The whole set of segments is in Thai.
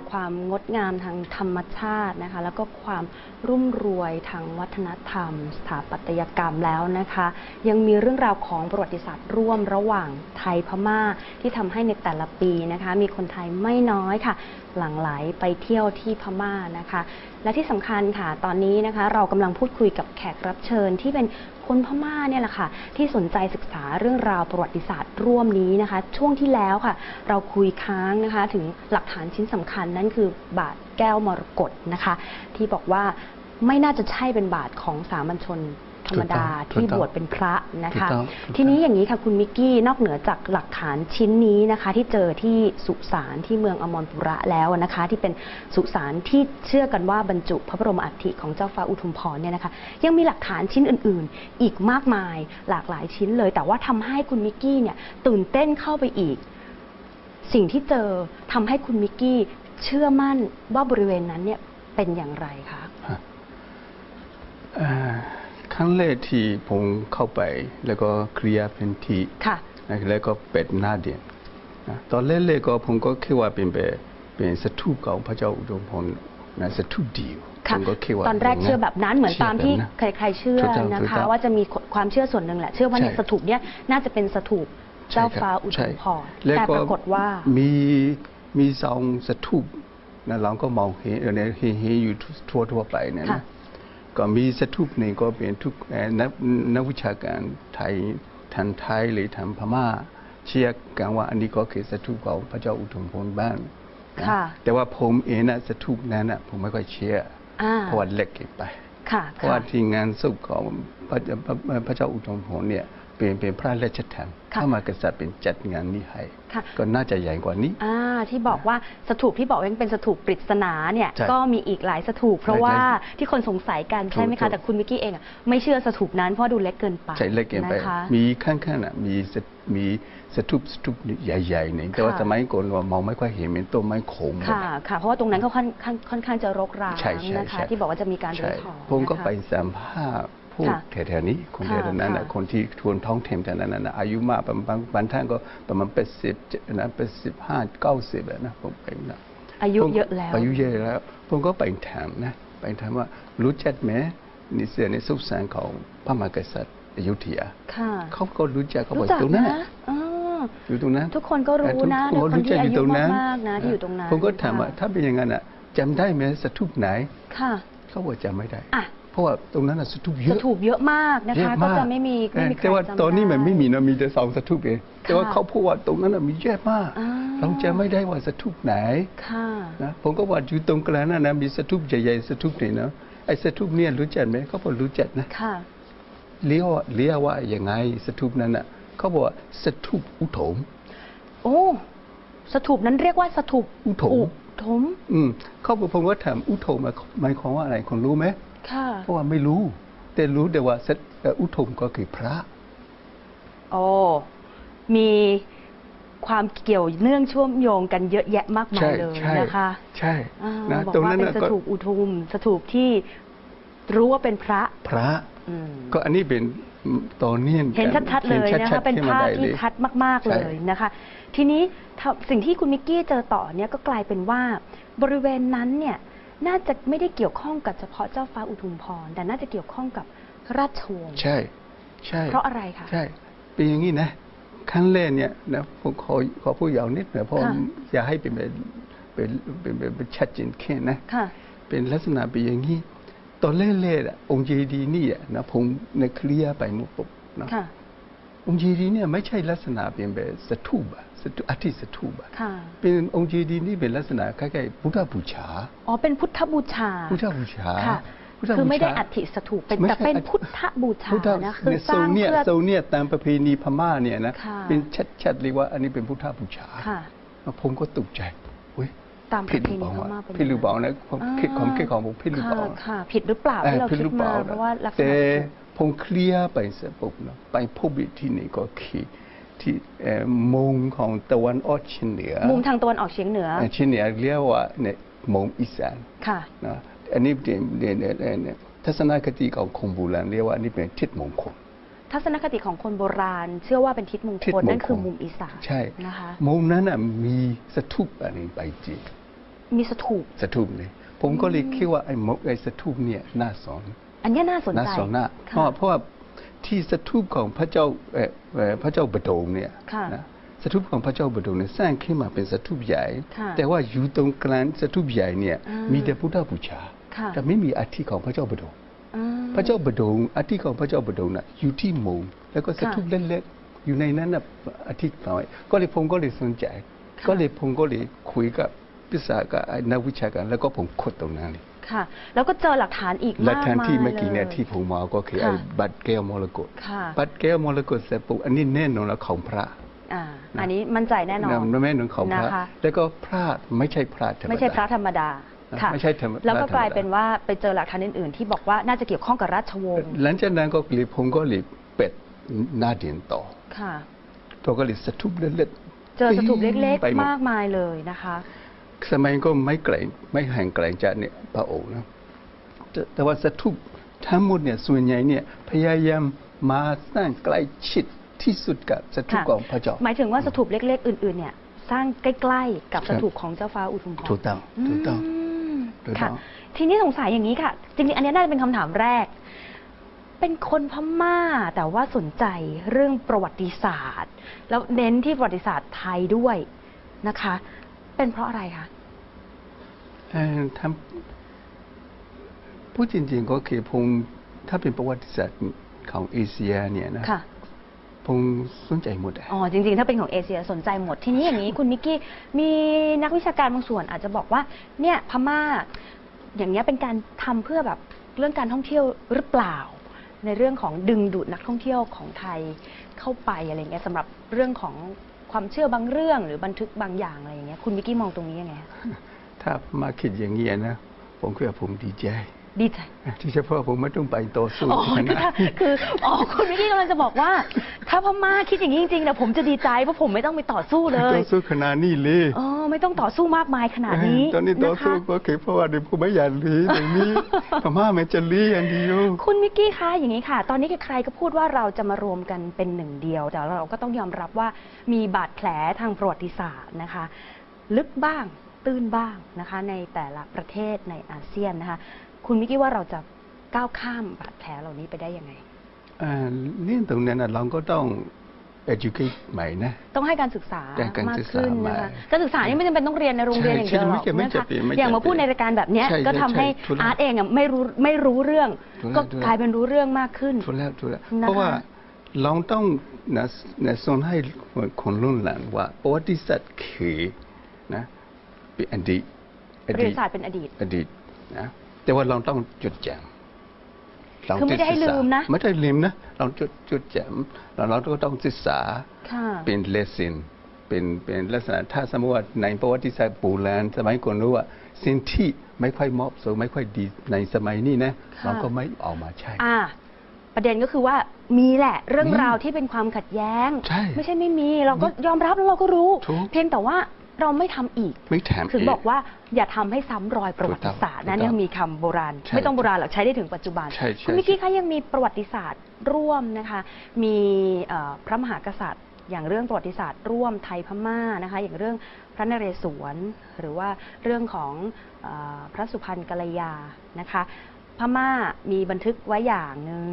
จากความงดงามทางธรรมชาตินะคะ แล้วก็ความรุ่มรวยทางวัฒนธรรม สถาปัตยกรรมแล้วนะคะ ยังมีเรื่องราวของประวัติศาสตร์ร่วมระหว่างไทยพม่า ที่ทำให้ในแต่ละปีนะคะ มีคนไทยไม่น้อยค่ะ หลั่งไหลไปเที่ยวที่พม่านะคะและที่สำคัญค่ะ ตอนนี้นะคะ เรากำลังพูดคุยกับแขกรับเชิญที่เป็นคนพม่าเนี่ยแหละค่ะ ที่สนใจศึกษาเรื่องราวประวัติศาสตร์ร่วมนี้นะคะ ช่วงที่แล้วค่ะ เราคุยค้างนะคะ ถึงหลักฐานชิ้นสำคัญนั่นคือบาทแก้วมรกตนะคะ ที่บอกว่าไม่น่าจะใช่เป็นบาทของสามัญชน ธรรมดาถูกต้องที่บวชเป็นพระนะคะถูกต้องถูกต้องทีนี้อย่างนี้ค่ะคุณมิกกี้นอกเหนือจากหลักฐานชิ้นนี้นะคะ ที่เจอที่สุสานที่เมืองอมรปุระแล้วนะคะ ที่เป็นสุสานที่เชื่อกันว่าบรรจุพระบรมอัฐิของเจ้าฟ้าอุทุมพรเนี่ยนะคะ ยังมีหลักฐานชิ้นอื่น ๆ อีกมากมายหลากหลายชิ้นเลย แต่ว่าทำให้คุณมิกกี้เนี่ยตื่นเต้นเข้าไปอีก สิ่งที่เจอทำให้คุณมิกกี้เชื่อมั่นว่าบริเวณนั้นเนี่ยเป็นอย่างไรคะเอ่อค รั้งแรกที่ผมเข้าไปแล้วก็เคลียร์พื้นที่ค่ะ แล้วก็เป็ดหน้าเดียนนะตอนแรกๆก็ผมก็คิดว่าเป็นแบบเป็นสถูปของพระเจ้าอุดมพรนะสถูปเดียวผค่ะมก็คิดว่าตอนแรกเชื่อแบบนั้นเหมือนตามที่เชื่อแบบนั้นใครๆเชื่อถูกต้องนะถูกคะต้องว่าจะมีความเชื่อส่วนหนึ่งแหละเชื่อว่าเนี่ยใช่สถูปเนี่ยน่าจะเป็นสถูปเจ้าฟ้าอุทุมพรแล้วแต่ปรากฏว่ามีมีสองสถูปนะเราก็มองเห็นเออเนี่ยเห็นเห็นอยู่ทั่วทั่วๆไปเนี่ยค่ะนะ ก็มีสถูปหนึ่งก็เป็นทุกเอ่อนักนักวิชาการไทยทางไทยหรือทางพม่า เชื่อกันว่าอันนี้ก็คือสถูปของพระเจ้าอุทุมพรบ้านนะค่ะแต่ว่าผมเองนะสถูปนั้นนะผมไม่ค่อยเชื่ออ่าเพราะว่าเล็กเกินไปค่ะเพราะว่าที่งานศพของพระพระพระเจ้าอุทุมพรเนี่ย เป็นเป็นพระราชทานค่ะถ้ามากษัตริย์เป็นจัดงานนี้ให้ค่ะก็น่าจะใหญ่กว่านี้อ่าที่บอกว่าสถูปที่บอกว่าเป็นสถูปปริศนาเนี่ยใช่ก็มีอีกหลายสถูปเพราะใช่ว่าที่คนสงสัยกันใช่ไหมถูคะกแต่คุณมิกกี้เองอะไม่เชื่อสถูปนั้นเพราะดูเล็กเกินไปใช่เล็กเกินไปนะคะมีข้างๆน่ะมีสถมีสถูปสถูปใหญ่ๆหนึ่งแต่ว่าค่ะสมัยก่อนเรามองไม่ค่อยเห็นเป็นต้นไม้โขงค่ะค่ะ เพราะว่าตรงนั้นเขาค่อนข้างค่อนข้างจะรกร้างใช่ใช่นะคะใช่ที่บอกว่าจะมีการรื้ใช่อถอนผมก็นะคะไปสัมภาษณ์ ผู้ค่ะแถวๆนี้คนแถวๆนั้นค่ะน่ะคนที่ทวนท้องถิ่นแถวนั้นน่ะอายุมากประมาณบางบางท่านก็ประมาณเป็นสิบนะเป็นสิบห้าเก้าสิบนะผมไปนะอายุผมเยอะแล้วอายุเยอะแล้วผมก็ไปถามนะไปถามว่ารู้จักไหมนิเสียในสุสานของพระมหากษัตริย์อยุธยาค่ะเขาก็รู้จักเขาบอรู้กจักตรงนั้นนะน่ะอ๋ออยู่ตรงนั้น ทุกคนก็รู้นะเออทุกคนที่อายุตรงนั้นมากๆนะที่อยู่ตรงนั้นผมก็ถามว่าค่ะถ้าเป็นอย่างนั้นอะจำได้ไหมสถูปไหน ค่ะเขาบอกจำไม่ได้อะ เพราะว่าตรงนั้นน่ะสถูปเยสอะถูปเยอะมากนะเยคะอะก็มากจะไม่มีไม่มีใครแต่ว่าจำตอนนี้มันด้ไม่มีนะมีแต่สองสถูปเองแต่ว่าค่ะเขาพูดว่าตรงนั้นน่ะมีเยอะมาก อ่า เราจำไม่ได้ว่าสถูปไหนค่ะ นะผมก็ว่าอยู่ตรงกลางนั่นนะมีสถูปใหญ่ๆสถูปหนึ่งนะไอ้สถูปเนี่ยรู้จักไหมเขาบอกรู้จักนะ ค่ะ เรียกว่าเรียกว่ายังไงสถูปนั้นน่ะเขาบอกว่าสถูปอุโถม โอ้สถูปนั้นเรียกว่าสถูปอุโถมถม อืมเขาบอกผมก็ถามอุโถมหมายหมายความว่าอะไรคุณรู้ไหมค่ะ เพราะว่าไม่รู้ แต่รู้แต่ว่าสถเอ่ออุโถมก็คือพระโอ้มีความเกี่ยวเนื่องเชื่อมโยงกันเยอะแยะมากมายใช่เลยใช่นะคะ ใช่อ่านะบอกตรงว่านั้นเป็นน่ะสก็ถูปอุทุม สถูปที่รู้ว่าเป็นพระ พระอืมก็อันนี้เป็นตอนนี้เห็นชัดๆเลยห็นะชัคะๆเป็นขึ้มภาพได้ที่เลยชัดมากๆใช่เลยนะคะ ทีนี้ถ้าสิ่งที่คุณมิกกี้เจอต่อเนี่ยก็กลายเป็นว่าบริเวณนั้นเนี่ย น่าจะไม่ได้เกี่ยวข้องกับเฉพาะเจ้าฟ้าอุทุมพร แต่น่าจะเกี่ยวข้องกับราชวงศ์ใช่ ใช่ เพราะอะไรคะใช่เป็นอย่างนี้นะครั้งแรกเนี่ยนะผมขอขอพูดยาวนิดหน่อยเพราะค่ะอยากให้เป็นแบบเป็นเป็นเป็นเป็นชัดเจนแค่นะค่ะเป็นลักษณะเป็นอย่างนี้ตอนแรกๆอะองค์เจดีย์นี่อะนะผมในเคลียร์ไปหมดปุ๊บนะค่ะ องค์เจดีย์เนี่ยไม่ใช่ลักษณะเป็นแบบสถูปอะสถูปอธิสถูปอะค่ะเป็นองค์เจดีย์นี่เป็นลักษณะคล้ายๆพุทธบูชาอ๋อเป็นพุทธบูชา พุทธบูชาค่ะพุทธบูชาคือไม่ได้อัฐิสถูปเป็นไม่แต่ใช่เป็นอัฐิพุทธบูชาพุทธนะคือเนี่ยสร้างโซเนี่ยเพื่อโซเนี่ยตามประเพณีพม่าเนี่ยนะค่ะเป็นชัดๆเลยว่าอันนี้เป็นพุทธบูชาค่ะผมก็ตกใจเว้ยตามปผิระดเพหรือณีเปล่าพวะม่าเป็นผิดหรือเปล่านะความอ่าคิดความคิดของผมผิดหรือเปล่าค่ะค่ะผิดหรือเปล่าเออที่เราผิดคิหดรือเปมาล่าเพราะว่าลักษแต่ณะ ผมเคลียร์ไปเสร็จปุ๊บนะไปพบอีกที่หนี่งก็คือที่เอ่อมุมของตะวันออกเฉียงเหนือ มุมทางตะวันออกเฉียงเหนือเอ่อเฉียงเหนือเรียกว่าเนี่ยมุมอีสานค่ะนะอันนี้เป็นเนี่ยเนี่ยเนี่ยเนี่ยทัศนคติของคนโบราณเรียกว่าอันนี้เป็นทิศมงคล ทัศนคติของคนโบราณ เชื่อว่าเป็นทิศมงทิศคลมงคลนั่นคือมุมอีสานใช่นะคะมุมนั้นน่ะมีสถูปอะไรไปจริงมีสถูปสถูปเนี่ยผมก็เลยคิดว่าไอ้มกไอ้สถูปเนี่ยน่าสอน อันเนี้ยน่าสนน่าใจสนนะเพค่ะราะว่าเพราะว่าที่สถูปของพระเจ้าเอ่อเอ่อพระเจ้าบดงเนี่ยค่ะนะสถูปของพระเจ้าบดงเนี่ยสร้างขึ้นมาเป็นสถูปใหญ่ค่ะแต่ว่าอยู่ตรงกลางสถูปใหญ่เนี่ยอ่ามีมีแต่พุทธบูชาค่ะแต่ไม่มีอาทิของพระเจ้าบดงอืมพระเจ้าบดงอาทิของพระเจ้าบดงน่ะอยู่ที่โมงแล้วก็สถูปเล็กๆอยู่ในนั้นน่ะอาทิฝังไว้ก็เลยผมก็เลยสนใจค่ะก็เลยผมก็เลยคุยกับพิสากับไอ้นักวิชาการแล้วก็ผมขุดตรงนั้นเลย ค่ะ แล้วก็เจอหลักฐานอีกและมากทางมายที่เมื่อกี้เนี่ยลที่ผมมาก็คือค่ะไอ้บัตรแก้วมรกตค่ะบัตรแก้วมรกตเสร็จปุ๊บอันนี้แน่นอนแล้วของพระ อ่าอันนี้มั่นใจแน่นอนแน่นอนของพระ นะคะ แล้วก็พระไม่ใช่พระธรรมดา ไม่ใช่พระธรรมดาค่ะไม่ใช่ธรรมแล้วก็พระธรรมดากลายเป็นว่าไปเจอหลักฐานอื่นๆ ที่บอกว่าน่าจะเกี่ยวข้องกับราชวงศ์หลังจากนั้นก็เลยผมก็เลยเป็ดหน้าเดียนต่อค่ะ ตัวก็เลยสถูปเล็กๆเจอสถูปเล็ก ไปหๆ ด มากมายเลยนะคะ สมัยก็ไม่ไกลไม่ห่างไกลจากเนี่ยพระองค์นะแต่แต่ว่าสถูปทั้งหมดเนี่ยส่วนใหญ่เนี่ยพยายามมาสร้างใกล้ชิดที่สุดกับสถูปค่ะของพระเจ้าหมายถึงว่าสถูปเล็ก ๆ อื่น ๆ เนี่ย สร้างใกล้ๆ กับครัสบถูปของเจ้าฟ้าอุทุมพรถูกต้องถูกต้องมถูกต้ค่ะองทีนี้สงสัยอย่างนี้ค่ะ จริงๆ อันนี้น่าจะเป็นคำถามแรก เป็นคนพม่าแต่ว่าสนใจเรื่องประวัติศาสตร์ แล้วเน้นที่ประวัติศาสตร์ไทยด้วยนะคะ เป็นเพราะอะไรคะเอ่อทำพูดจริงๆก็คือผมถ้าเป็นประวัติศาสตร์ของเอเชียเนี่ยนะค่ะผมสนใจหมดอะอ๋อจริงๆ ถ้าเป็นของเอเชียสนใจหมด ทีนี้อย่างนี้คุณมิกกี้มีนักวิชาการบางส่วนอาจจะบอกว่า เนี่ยพม่า อย่างเงี้ยเป็นการทำเพื่อแบบเรื่องการท่องเที่ยวหรือเปล่า ในเรื่องของดึงดูดนักท่องเที่ยวของไทยเข้าไปอะไรเงี้ยสำหรับเรื่องของ ความเชื่อบางเรื่องหรือบันทึกบางอย่างอะไรอย่างเงี้ยคุณมิกกี้มองตรงนี้ยังไงถ้ามาคิดอย่างนี้ยนะ ผมคิดว่าผมดีใจ ดีใจที่เฉพาะผมไม่ต้องไปต่อสู้อ๋อขคือนาถ้าดนี้คืออ๋อคุณมิกกี้กำลังจะบอกว่า ถ้าพม่าคิดอย่างนี้จริงๆนะผมจะดีใจเพราะผมไม่ต้องไปต่อสู้เลต่ยอสู้ขนาดนี้เลยอ๋อไม่ต้องต่อสู้มากมายขนาดนี้ตอนนี้ต่อนะคะสู้ก็คือเพราะว่าเดี๋ยวผมไม่อยากลีอย่างนี้พม่ามันจะลีอย่างเดียวคุณมิกกี้คะอย่างนี้ค่ะ ตอนนี้ใครๆก็พูดว่าเราจะมารวมกันเป็นหนึ่งเดียว แต่เราก็ต้องยอมรับว่ามีบาดแผลทางประวัติศาสตร์นะคะ ลึกบ้างตื้นบ้างนะคะ ในแต่ละประเทศในอาเซียนนะคะ คุณมิกกี้ว่าเราจะก้าวข้ามบาดแผลเหล่านี้ไปได้ยังไงเอ่อเรื่องตรงนั้นนะเราก็ต้อง educate ใหม่นะ ต้องให้การศึกษาได้การมากศึกษาขึ้นนะคะมาการศึกษานี่ไม่จำเป็นต้องเรียนในโรงเรียนอย่างเดียวหรอกใช่ไม่นะจำคะเป็นไม่จำเป็นอย่างมาพูดในรายการแบบเนี้ยใช่ก็ทำให้ใช่ถูกแล้วอาร์ตเองอะไม่รู้ไม่รู้เรื่องถูกแล้วก็ถูกแล้วกลายเป็นรู้เรื่องมากขึ้นถูกแล้วถูกแล้วนะคะเพราะว่าเราต้องนะนะสอนให้คนรุ่นหลังว่าประวัติศาสตร์คือนะเป็นอดีตประวัติศาสตร์เป็นอดีตอดีตนะ แต่ว่าเราต้องจดจำเราคือไม่ได้ให้ศึกษาลืมนะ ไม่ได้ลืมนะ เราจดจดจำแล้วเราก็ต้องศึกษาค่ะเป็นเลส o n เป็นเป็นลักษณะถ้าสมมติว่าในประวัติศาสตร์โบราณสมัยก่อนรู้ว่าสิ่งที่ไม่ค่อยเหมาะสมไม่ค่อยดีในสมัยนี้นะค่ะเราก็ไม่เออกมาใช้อ่าประเด็นก็คือว่ามีแหละเรื่องมีราวที่เป็นความขัดแย้งใช่ไม่ใช่ไม่มีเราก็ยอมรับแล้วเราก็รู้ถูกเพียงแต่ว่า เราไม่ทำอีก ไม่ถามถึงเบอกว่าอย่าทำให้ซ้ำรอยประวัติศาสตร์ถูกต้นะองเนี่ยมีคำโบราณ ใช่ไม่ต้องโบราณหรอกใช้ได้ถึงปัจจุบันใช่ใช่คุณมิกกี้คะยังมีประวัติศาสตร์ร่วมนะคะ มีเอ่อพระมหากษัตริย์ อย่างเรื่องประวัติศาสตร์ร่วมไทยพม่านะคะ อย่างเรื่องพระนเรศวร หรือว่าเรื่องของเออพระสุพรรณกัลยานะคะ พม่ามีบันทึกไว้อย่างหนึ่ง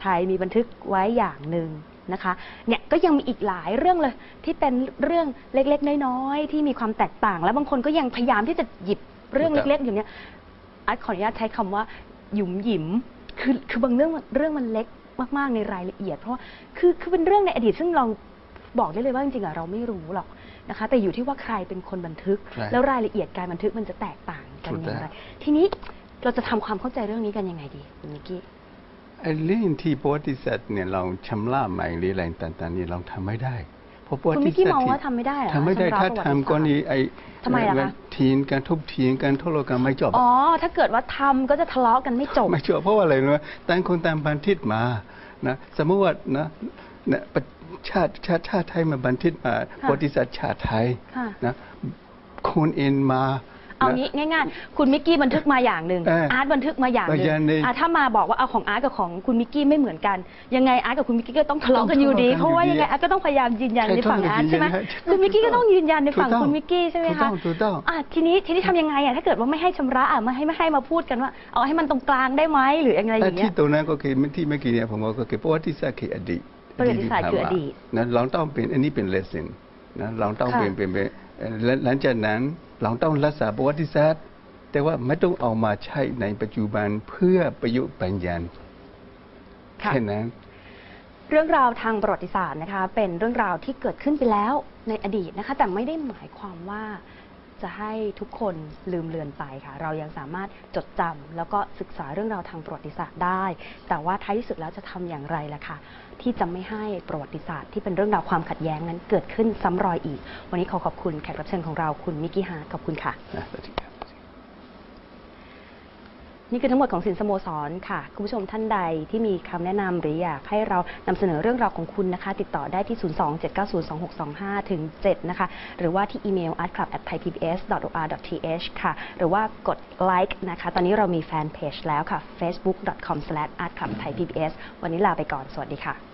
ไทยมีบันทึกไว้อย่างหนึ่ง นะคะเนี่ยก็ยังมีอีกหลายเรื่องเลย ที่เป็นเรื่องเล็กๆ น้อยๆ ที่มีความแตกต่าง แล้วบางคนก็ยังพยายามที่จะหยิบเรื่องเล็กๆอยู่เนี่ยอาร์ตขออนุญาตใช้คำว่าหยุมหยิมคือคือบางเรื่องเรื่องมันเล็กมากๆในรายละเอียด เพราะว่าคือคือเป็นเรื่องในอดีตซึ่งเราบอกได้เลยว่าจริงๆอะเราไม่รู้หรอกนะคะ แต่อยู่ที่ว่าใครเป็นคนบันทึก ใช่แล้วรายละเอียดการบันทึกมันจะแตกต่างกันถูกอย่างไรแล้วทีนี้เราจะทำความเข้าใจเรื่องนี้กันยังไงดีคุณมิกกี้ ไอ้เรื่องที่ประวัติศาสตร์เนี่ยเราชำระใหม่หรืออะไรต่างๆนี่เราทำไม่ได้เพราะประวัคุณติมิกกี้ศาสตมองร์ที่ว่าทำไม่ได้เหรอทำไม่ได้ชำระถ้าประวัติศาสตร์ทำก็นี่ไอ้ทำไมล่ะคะทีนการทุบทีนการทะเลาะกันไม่จบอ๋อถ้าเกิดว่าทำก็จะทะเลาะกันไม่จบไม่จบเพราะว่าอะไรรู้ไหมต่างคนต่างบันทึกมานะสมมติว่านะนะประชาติชาติชาติไทยมาบันทึกมาค่ะประวัติศาสตร์ชาติไทยค่ะนะคนเอ็นมา เอางี้ง่ายๆ คุณมิกกี้บันทึกมาอย่างหนึ่งเอออาร์ตบันทึกมาอย่างหนึ่งมาอย่างหนึ่งอะถ้ามาบอกว่าเอาของอาร์ตกับของคุณมิกกี้ไม่เหมือนกัน ยังไงอาร์ตกับคุณมิกกี้ก็ต้องทะเลาะกันอยู่ดีต้องทะเลาะกันเพราะว่าอยู่ดียังไงอาร์ตก็ต้องพยายามยืนยันใช่ในฝั่งต้องอาร์ตใช่ไหมยืนยันให้คุณมิกกี้ก็ต้องยืนยันในฝั่งถูกต้องคุณมิกกี้ใช่ไหมถูกต้คะองถูกต้อง อะทีนี้ทีนี้ทำยังไงอะถ้าเกิดว่าไม่ให้ชำระอะไม่ให้ไม่ให้มาพูดกันว่า เอาให้มันตรงกลางได้ไหมหรืออะไรอแต่ย่างเงี้ที่ย ตรงนั้นก็คือที่เมื่อกี้เนี่ยผมบอกก็คือประวัติศาสตร์คืออดีตประวัติศาสตร์คืออดีตนะเราต้องเป็นอันนี้เป็น lesson นะเราต้องค่ะเป็นเป็นเป็นเอ่อและ หลังจากนั้นเราต้องรักษาประวัติศาสตร์ แต่ว่าไม่ต้องเอามาใช้ในปัจจุบันเพื่อประโยชน์ปัญญาค่ะแค่นั้นเรื่องราวทางประวัติศาสตร์นะคะ เป็นเรื่องราวที่เกิดขึ้นไปแล้วในอดีตนะคะ แต่ไม่ได้หมายความว่าจะให้ทุกคนลืมเลือนไปค่ะ เรายังสามารถจดจำแล้วก็ศึกษาเรื่องราวทางประวัติศาสตร์ได้ แต่ว่าท้ายที่สุดแล้วจะทำอย่างไรล่ะคะ ที่จะไม่ให้ประวัติศาสตร์ที่เป็นเรื่องราวความขัดแย้งนั้นเกิดขึ้นซ้ำรอยอีก วันนี้ขอขอบคุณแขกรับเชิญของเราคุณมิกกี้ฮาร์ทขอบคุณค่ะนะสวัสดีครับ นี่คือทั้งหมดของสินสโมสรค่ะ คุณผู้ชมท่านใดที่มีคำแนะนำหรืออยากให้เรานำเสนอเรื่องราวของคุณนะคะ ติดต่อได้ที่ 027902625ถึง7นะคะ หรือว่าที่อีเมล artclub@thaipbs.or.th ค่ะ หรือว่ากดไลค์นะคะ ตอนนี้เรามีแฟนเพจแล้วค่ะ facebook.com/artclubthaipbs วันนี้ลาไปก่อน สวัสดีค่ะ